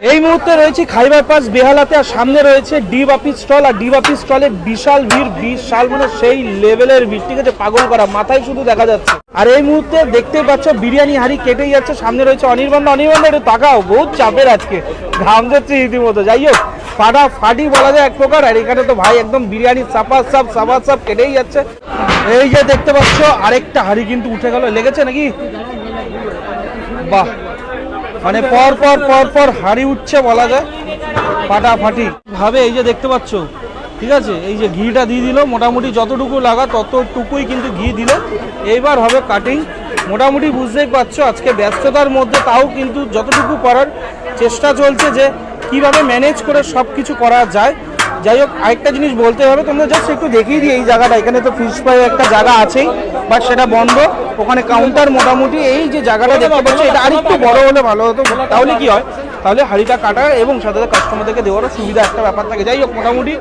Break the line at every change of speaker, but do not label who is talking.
এই মুহূর্তে রয়েছে খাইবার পাস, বেহালাতে, আর সামনে রয়েছে ডি বাপি স্টল, আর ডি বাপি স্টলে বিশাল ভিড় বিশাল মানে সেই লেভেলের ভিড়। ঠিক আছে, পাগল করা, মাথায় শুধু দেখা যাচ্ছে। আর এই মুহূর্তে দেখতেই পাচ্ছ, বিরিয়ানি হাড়ি কেটেই যাচ্ছে, সামনে রয়েছে অনির্বাণ। অনির্বাণ, একটু তাকাও, বহুত চাপের আজকে। ঘাম যাচ্ছে রীতিমতো যাই হোক, ফাটা ফাটি বলা যায় এক প্রকার, আর এখানে তো ভাই একদম বিরিয়ানি চাপা চাপ চাপা চাপ কেটেই যাচ্ছে। এই যে দেখতে পাচ্ছ, আরেকটা হাড়ি কিন্তু উঠে গেল। লেগেছে নাকি? বাহ। মানে পর পর পর পর হাড়ি উঠছে বলা যায়, ফাটাফাটি। ভাবে এই যে দেখতে পাচ্ছ, ঠিক আছে? এই যে ঘিটা দিয়ে দিল, মোটামুটি যতটুকু লাগা ততটুকুই কিন্তু ঘি দিল। এইবার হবে কাটিং মোটামুটি বুঝতেই পারছ, আজকে ব্যস্ততার মধ্যে তাও কিন্তু যতটুকু করার চেষ্টা চলছে যে কীভাবে ম্যানেজ করে সব কিছু করা যায়। যাই হোক, আরেকটা জিনিস বলতে হবে, তোমরা জাস্ট একটু দেখিয়ে দিই এই জায়গাটা। এখানে তো ফিশ ফ্রাই একটা জায়গা আছেই বাট সেটা বন্ধ। ওখানে কাউন্টার মোটামুটি এই যে জায়গাটা দেখতে পাচ্ছ, এটা আরেকটু বড় হলে ভালো হতো, তাহলে কি হয়? তাহলে হাড়িটা কাটা এবং সাথে কাস্টমারদেরকে দেওয়ারও সুবিধা একটা ব্যাপার থাকে। যাই হোক, মোটামুটি